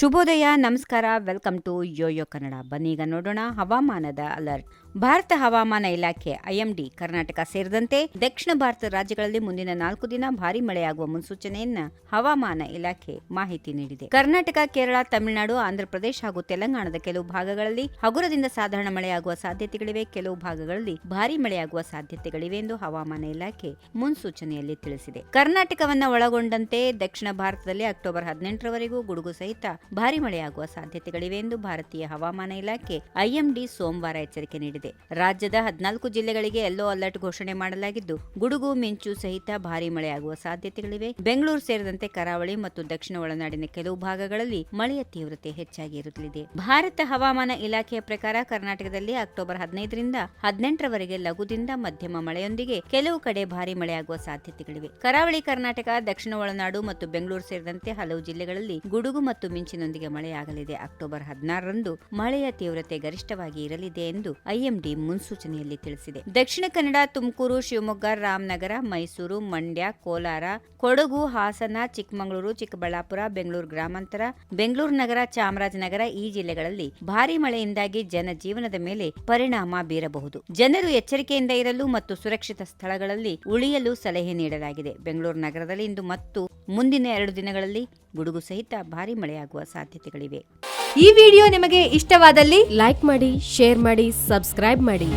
ಶುಭೋದಯ, ನಮಸ್ಕಾರ, welcome to YoYo Kannada. ಬನ್ನೀಗ ನೋಡೋಣ ಹವಾಮಾನದ ಅಲರ್ಟ್. ಭಾರತ ಹವಾಮಾನ ಇಲಾಖೆ ಐಎಂಡಿ ಕರ್ನಾಟಕ ಸೇರಿದಂತೆ ದಕ್ಷಿಣ ಭಾರತ ರಾಜ್ಯಗಳಲ್ಲಿ ಮುಂದಿನ ನಾಲ್ಕು ದಿನ ಭಾರಿ ಮಳೆಯಾಗುವ ಮುನ್ಸೂಚನೆಯನ್ನ ಹವಾಮಾನ ಇಲಾಖೆ ಮಾಹಿತಿ ನೀಡಿದೆ. ಕರ್ನಾಟಕ, ಕೇರಳ, ತಮಿಳುನಾಡು, ಆಂಧ್ರಪ್ರದೇಶ ಹಾಗೂ ತೆಲಂಗಾಣದ ಕೆಲವು ಭಾಗಗಳಲ್ಲಿ ಹಗುರದಿಂದ ಸಾಧಾರಣ ಮಳೆಯಾಗುವ ಸಾಧ್ಯತೆಗಳಿವೆ. ಕೆಲವು ಭಾಗಗಳಲ್ಲಿ ಭಾರಿ ಮಳೆಯಾಗುವ ಸಾಧ್ಯತೆಗಳಿವೆ ಎಂದು ಹವಾಮಾನ ಇಲಾಖೆ ಮುನ್ಸೂಚನೆಯಲ್ಲಿ ತಿಳಿಸಿದೆ. ಕರ್ನಾಟಕವನ್ನ ಒಳಗೊಂಡಂತೆ ದಕ್ಷಿಣ ಭಾರತದಲ್ಲಿ ಅಕ್ಟೋಬರ್ ಹದಿನೆಂಟರವರೆಗೂ ಗುಡುಗು ಸಹಿತ ಭಾರಿ ಮಳೆಯಾಗುವ ಸಾಧ್ಯತೆಗಳಿವೆ ಎಂದು ಭಾರತೀಯ ಹವಾಮಾನ ಇಲಾಖೆ ಐಎಂಡಿ ಸೋಮವಾರ ಎಚ್ಚರಿಕೆ ನೀಡಿದೆ. ರಾಜ್ಯದ ಹದಿನಾಲ್ಕು ಜಿಲ್ಲೆಗಳಿಗೆ ಯೆಲ್ಲೋ ಅಲರ್ಟ್ ಘೋಷಣೆ ಮಾಡಲಾಗಿದ್ದು, ಗುಡುಗು, ಮಿಂಚು ಸಹಿತ ಭಾರಿ ಮಳೆಯಾಗುವ ಸಾಧ್ಯತೆಗಳಿವೆ. ಬೆಂಗಳೂರು ಸೇರಿದಂತೆ ಕರಾವಳಿ ಮತ್ತು ದಕ್ಷಿಣ ಒಳನಾಡಿನ ಕೆಲವು ಭಾಗಗಳಲ್ಲಿ ಮಳೆಯ ತೀವ್ರತೆ ಹೆಚ್ಚಾಗಿ ಇರುತ್ತಲಿದೆ. ಭಾರತ ಹವಾಮಾನ ಇಲಾಖೆಯ ಪ್ರಕಾರ ಕರ್ನಾಟಕದಲ್ಲಿ ಅಕ್ಟೋಬರ್ ಹದಿನೈದರಿಂದ ಹದಿನೆಂಟರವರೆಗೆ ಲಘುದಿಂದ ಮಧ್ಯಮ ಮಳೆಯೊಂದಿಗೆ ಕೆಲವು ಕಡೆ ಭಾರಿ ಮಳೆಯಾಗುವ ಸಾಧ್ಯತೆಗಳಿವೆ. ಕರಾವಳಿ ಕರ್ನಾಟಕ, ದಕ್ಷಿಣ ಒಳನಾಡು ಮತ್ತು ಬೆಂಗಳೂರು ಸೇರಿದಂತೆ ಹಲವು ಜಿಲ್ಲೆಗಳಲ್ಲಿ ಗುಡುಗು ಮತ್ತು ಮಿಂಚಿನೊಂದಿಗೆ ಮಳೆಯಾಗಲಿದೆ. ಅಕ್ಟೋಬರ್ ಹದಿನಾರರಂದು ಮಳೆಯ ತೀವ್ರತೆ ಗರಿಷ್ಠವಾಗಿ ಇರಲಿದೆ ಎಂದು ಐಎಂಡಿ ಮುನ್ಸೂಚನೆಯಲ್ಲಿ ತಿಳಿಸಿದೆ. ದಕ್ಷಿಣ ಕನ್ನಡ, ತುಮಕೂರು, ಶಿವಮೊಗ್ಗ, ರಾಮನಗರ, ಮೈಸೂರು, ಮಂಡ್ಯ, ಕೋಲಾರ, ಕೊಡಗು, ಹಾಸನ, ಚಿಕ್ಕಮಗಳೂರು, ಚಿಕ್ಕಬಳ್ಳಾಪುರ, ಬೆಂಗಳೂರು ಗ್ರಾಮಾಂತರ, ಬೆಂಗಳೂರು ನಗರ, ಚಾಮರಾಜನಗರ ಈ ಜಿಲ್ಲೆಗಳಲ್ಲಿ ಭಾರೀ ಮಳೆಯಿಂದಾಗಿ ಜನಜೀವನದ ಮೇಲೆ ಪರಿಣಾಮ ಬೀರಬಹುದು. ಜನರು ಎಚ್ಚರಿಕೆಯಿಂದ ಇರಲು ಮತ್ತು ಸುರಕ್ಷಿತ ಸ್ಥಳಗಳಲ್ಲಿ ಉಳಿಯಲು ಸಲಹೆ ನೀಡಲಾಗಿದೆ. ಬೆಂಗಳೂರು ನಗರದಲ್ಲಿ ಇಂದು ಮತ್ತು ಮುಂದಿನ ಎರಡು ದಿನಗಳಲ್ಲಿ ಗುಡುಗು ಸಹಿತ ಭಾರಿ ಮಳೆಯಾಗುವ ಸಾಧ್ಯತೆಗಳಿವೆ. ಈ ವಿಡಿಯೋ ನಿಮಗೆ ಇಷ್ಟವಾದಲ್ಲಿ ಲೈಕ್ ಮಾಡಿ, ಶೇರ್ ಮಾಡಿ, ಸಬ್ಸ್ಕ್ರೈಬ್ ಮಾಡಿ.